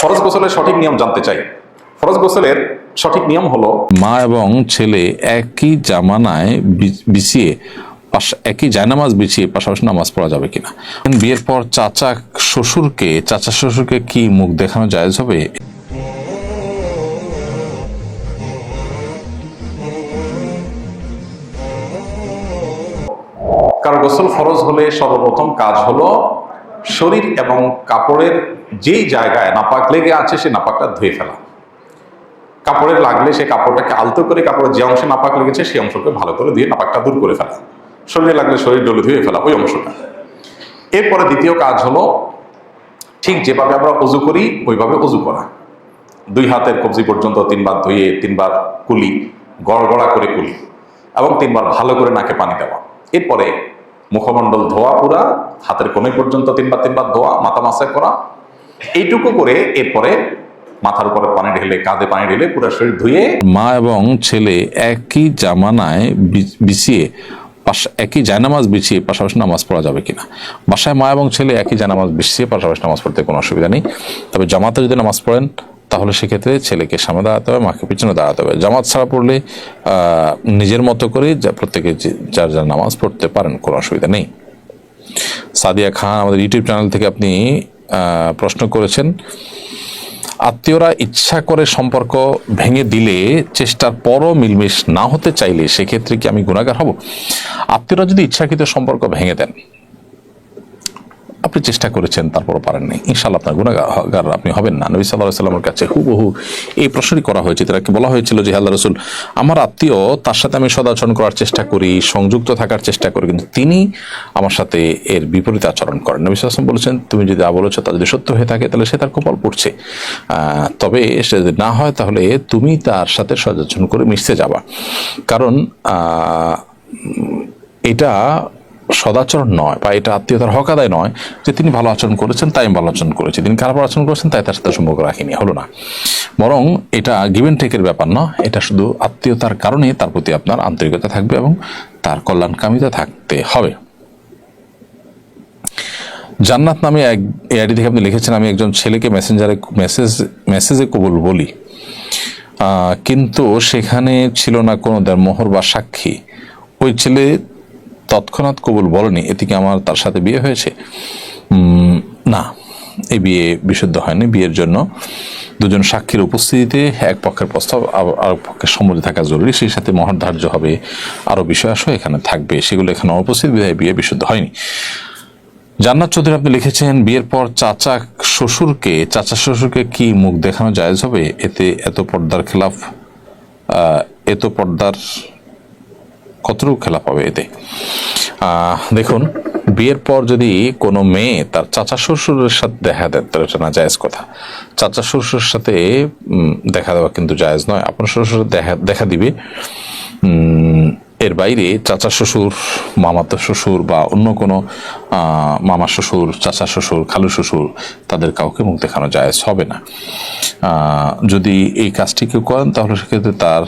ফরজ গোসলের সঠিক নিয়ম জানতে চাই। ফরজ গোসলের সঠিক নিয়ম হলো মা এবং ছেলে একই জামানায় বিছিয়ে একই জায়নামাজ বিছিয়ে পাশাপাশি নামাজ পড়া যাবে কিনা। বিয়ের পর চাচা শ্বশুরকে চাচা শ্বশুরকে কি মুখ দেখানো জায়েজ হবে? কারও গোসল ফরজ হলে সর্বপ্রথম কাজ হলো শরীর এবং কাপড়ের যেই জায়গায় নাপাক লেগে আছে, সে নাপাকটা ধুয়ে ফেলা। কাপড়ের লাগলে সে কাপড়টাকে আলতো করে কাপড়ের যে অংশে নাপাক লেগেছে, সেই অংশকে ভালো করে দিয়ে নাপাকটা দূর করে ফেলা। শরীরে লাগলে শরীর ডলে ধুয়ে ফেলা ওই অংশটা। এরপরে দ্বিতীয় কাজ হলো, ঠিক যেভাবে আমরা অজু করি, ওইভাবে অজু করা। দুই হাতের কবজি পর্যন্ত তিনবার ধুয়ে, তিনবার কুলি, গড়গড়া করে কুলি এবং তিনবার ভালো করে নাকে পানি দেওয়া। এরপরে মুখমণ্ডল ধোয়া পুরা, হাতের কোণে পর্যন্ত তিনবার তিনবার ধোয়া, মাথা মাসে করা। এইটুকু করে এরপরে মাথার উপরে পানি ঢেলে, কাঁধে পানি ঢেলে পুরো শরীর ধুয়ে মা এবং ছেলে একই জামানায় বিছিয়ে একই জায়নামাজ বিছিয়ে পাশাপাশি নামাজ পড়া যাবে কিনা। বাসায় মা এবং ছেলে একই জায়নামাজ বিছিয়ে পাশাপাশি নামাজ পড়তে কোনো অসুবিধা নেই। তবে জামাতে যদি নামাজ পড়েন তাহলে সেক্ষেত্রে ছেলেকে সামনে দাঁড়াতে হবে, মাকে পিছনে দাঁড়াতে হবে। জামাত ছাড়া পড়লে নিজের মতো করে যা- প্রত্যেকে যার যার নামাজ পড়তে পারেন, কোনো অসুবিধা নেই। সাদিয়া খান আমাদের ইউটিউব চ্যানেল থেকে আপনি প্রশ্ন করেছেন, আত্মীয়রা ইচ্ছা করে সম্পর্ক ভেঙে দিলে চেষ্টার পরও মিলমিশ না হতে চাইলে সেক্ষেত্রে কি আমি গুণাগার হব? আত্মীয়রা যদি ইচ্ছাকৃত সম্পর্ক ভেঙে দেন আপনি চেষ্টা করেছেন, তারপরও পারেননি। ইনশাল্লাহ আপনার গুণাগার আপনি হবেন না। নবী সাল্লাহ সাল্লামের কাছে হুবহু এই প্রশ্নটি করা হয়েছে। তাকে বলা হয়েছিল যে আল্লাহ রসুল, আমার আত্মীয়, তার সাথে আমি সদাচরণ করার চেষ্টা করি, সংযুক্ত থাকার চেষ্টা করি, কিন্তু তিনি আমার সাথে এর বিপরীত আচরণ করেন। নবী সাল্লাম বলেছেন, তুমি যদি যা বলেছ তা যদি সত্য হয়ে থাকে, তাহলে সে তার কপাল পড়ছে। তবে সে যদি না হয়, তাহলে তুমি তার সাথে সদাচরণ করে মিশতে যাবা। কারণ এটা সদাচরণ নয় বা এটা আত্মীয়তার হক আদায় নয় যে তিনি ভালো আচরণ করেছেন, তাই ভালো আচরণ করেছি। তিনি খারাপ আচরণ করেছেন, তাই তার সাথে সম্পর্ক রাখিনি, হলো না। বরং এটা গিভেন টেকের ব্যাপার না, এটা শুধু আত্মীয়তার কারণে তার প্রতি আপনার আন্তরিকতা থাকবে এবং তার কল্যাণকামিতা থাকতে হবে। জান্নাত নামে এক এই আইডি থেকে আপনি লিখেছেন, আমি একজন ছেলেকে মেসেঞ্জারে মেসেজ মেসেজে কবুল বলি। কিন্তু সেখানে ছিল না কোনো দেড় মোহর বা সাক্ষী। ওই ছেলে তৎক্ষণাৎ কবুল বলেনি এতে কি আমার তার সাথে বিয়ে হয়েছে? না, এই বিয়ে বিশুদ্ধ হয়নি। বিয়ের জন্য দুজন সাক্ষীর উপস্থিতিতে এক পক্ষের প্রস্তাব, আর- পক্ষের সম্মতি থাকা জরুরি। সেই সাথে মহর ধার্য হবে, আরও বিষয় আসো এখানে থাকবে। সেগুলো এখানে অনুপস্থিত, বিধায় বিয়ে বিশুদ্ধ হয়নি। জান্নাত চৌধুরী আপনি লিখেছেন, বিয়ের পর চাচা শ্বশুরকে চাচা শ্বশুরকে কি মুখ দেখানো জায়েজ হবে? এতে এত পর্দার খেলাফ এত পর্দার কতটুকু খেলা হবে এতে? দেখুন, বিয়ের পর যদি কোনো মেয়ে তার চাচা শ্বশুরের সাথে দেখা দেয়, তাহলে এটা না জায়েজ কথা। চাচা শ্বশুরের সাথে দেখা দেওয়া কিন্তু জায়েজ নয়। আপনার শ্বশুর দেখা দেখা দিবে। এর বাইরে চাচা শ্বশুর, মামাতো শ্বশুর বা অন্য কোনো মামা শ্বশুর, চাচা শ্বশুর, খালু শ্বশুর, তাদের কাউকে মুখ দেখানো জায়েজ হবে না। যদি এই কাজটি কেউ করেন, তাহলে সেক্ষেত্রে তার